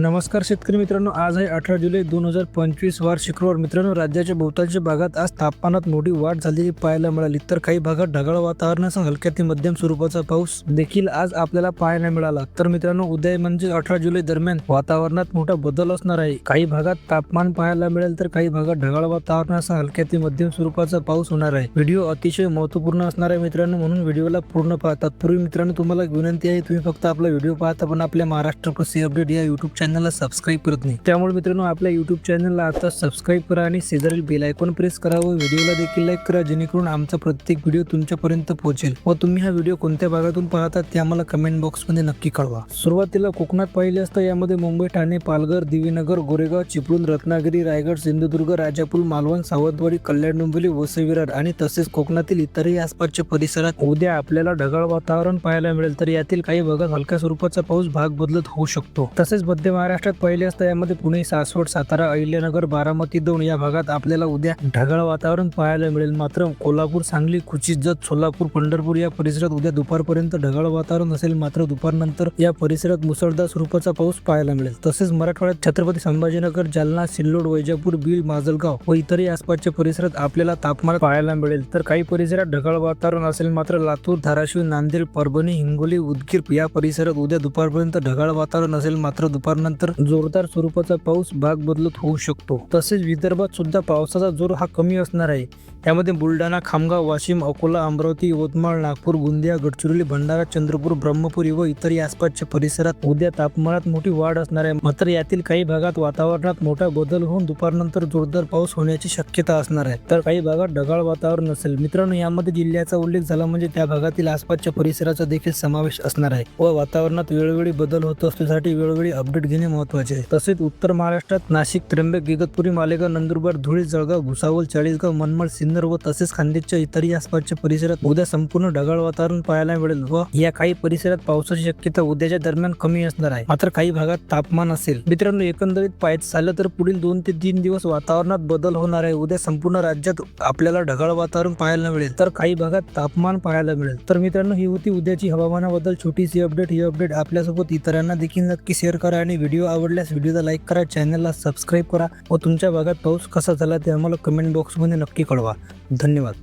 नमस्कार शेतकरी मित्रांनो आज आहे अठरा जुलै दोन हजार पंचवीस वार शुक्रवार. मित्रांनो राज्याच्या बहुतांश भागात आज तापमानात मोठी वाढ झालेली पाहायला मिळाली. तर काही भागात ढगाळ वातावरणासह हलक्या ते मध्यम स्वरूपाचा पाऊस देखील आज आपल्याला पाहायला मिळाला. तर मित्रांनो उद्या म्हणजे अठरा जुलै दरम्यान वातावरणात मोठा बदल असणार आहे. काही भागात तापमान पाहायला मिळेल तर काही भागात ढगाळ वातावरणासह हलक्या ते मध्यम स्वरूपाचा पाऊस होणार आहे. व्हिडिओ अतिशय महत्त्वपूर्ण असणार आहे मित्रांनो म्हणून व्हिडिओला पूर्ण पाहतात तत्पूर्वी मित्रांनो तुम्हाला विनंती आहे तुम्ही फक्त आपला व्हिडिओ पाहता पण आपल्या महाराष्ट्र कृषी अपडेट या युट्यूब चॅनलला सबस्क्राईब करत नाही. त्यामुळे मित्रांनो आपल्या युट्यूब चॅनलला आता सबस्क्राईब करा आणि शेजारील बेल आयकॉन प्रेस करा व व्हिडिओला देखील लाईक करा जेणेकरून आमचा प्रत्येक व्हिडिओ तुमच्यापर्यंत पोहोचेल. व तुम्ही हा व्हिडिओ कोणत्या भागातून पाहता ते आम्हाला कमेंट बॉक्समध्ये नक्की कळवा. सुरुवातीला कोकणात पाहिले असता यामध्ये मुंबई ठाणे पालघर दिवीनगर गोरेगाव चिपळूण रत्नागिरी रायगड सिंधुदुर्ग राजापूर मालवण सावंतवाडी कल्याण डोंबिवली वसविरार आणि तसेच कोकणातील इतरही आसपासच्या परिसरात उद्या आपल्याला ढगाळ वातावरण पाहायला मिळेल. तर यातील काही भागात हलक्या स्वरूपाचा पाऊस भाग बदलत होऊ शकतो. तसेच मध्य महाराष्ट्रात पहिले असता यामध्ये पुणे सासवड सातारा अहिल्यानगर बारामती दोन या भागात आपल्याला उद्या ढगाळ वातावरण पाहायला मिळेल. मात्र कोल्हापूर सांगली कुचित जत सोलापूर पंढरपूर या परिसरात उद्या दुपारपर्यंत ढगाळ वातावरण असेल. मात्र दुपारनंतर या परिसरात मुसळधार स्वरूपाचा पाऊस पाहायला मिळेल. तसेच मराठवाड्यात छत्रपती संभाजीनगर जालना सिल्लोड वैजापूर बीड माजलगाव व इतरही आसपासच्या परिसरात आपल्याला तापमान पाहायला मिळेल. तर काही परिसरात ढगाळ वातावरण असेल. मात्र लातूर धाराशिव नांदेड परभणी हिंगोली उदगीर या परिसरात उद्या दुपारपर्यंत ढगाळ वातावरण असेल. मात्र दुपार दुपारनंतर जोरदार स्वरूपाचा पाऊस भाग बदलत होऊ शकतो. तसेच विदर्भात सुद्धा पावसाचा जोर हा कमी असणार आहे. यामध्ये बुलढाणा खामगाव वाशिम अकोला अमरावती यवतमाळ नागपूर गोंदिया गडचिरोली भंडारा चंद्रपूर ब्रह्मपुरी व इतर आसपासच्या परिसरात उद्या तापमानात मोठी वाढ असणार आहे. मात्र यातील काही भागात वातावरणात मोठा बदल होऊन दुपारनंतर जोरदार पाऊस होण्याची शक्यता असणार आहे. तर काही भागात ढगाळ वातावरण असेल. मित्रांनो यामध्ये जिल्ह्याचा उल्लेख झाला म्हणजे त्या भागातील आसपासच्या परिसराचा देखील समावेश असणार आहे व वातावरणात वेळोवेळी बदल होत असल्यासाठी वेळोवेळी अपडेट घेणे महत्त्वाचे आहे. तसेच उत्तर महाराष्ट्रात नाशिक त्र्यंबक इगतपुरी मालेगाव नंदुरबार धुळे जळगाव भुसावल चाळीसगाव मनमाड सिन्नर व तसेच खानदेशच्या इतरही आसपासच्या परिसरात उद्या संपूर्ण ढगाळ वातावरण पाहायला मिळेल व या काही परिसरात पावसाची शक्यता उद्याच्या दरम्यान कमी असणार आहे. मात्र काही भागात तापमान असेल. मित्रांनो एकंदरीत पाहायचं झालं तर पुढील दोन ते तीन दिवस वातावरणात बदल होणार आहे. उद्या संपूर्ण राज्यात आपल्याला ढगाळ वातावरण पाहायला मिळेल. तर काही भागात तापमान पाहायला मिळेल. तर मित्रांनो ही होती उद्याची हवामानाबद्दल छोटीशी अपडेट. ही अपडेट आपल्यासोबत इतरांना देखील नक्की शेअर करा आणि व्हिडिओ आवडल्यास व्हिडिओला लाईक करा चॅनलला सबस्क्राईब करा व तुमच्या भागात पाऊस कसा झाला ते आम्हाला कमेंट बॉक्समध्ये नक्की कळवा. धन्यवाद.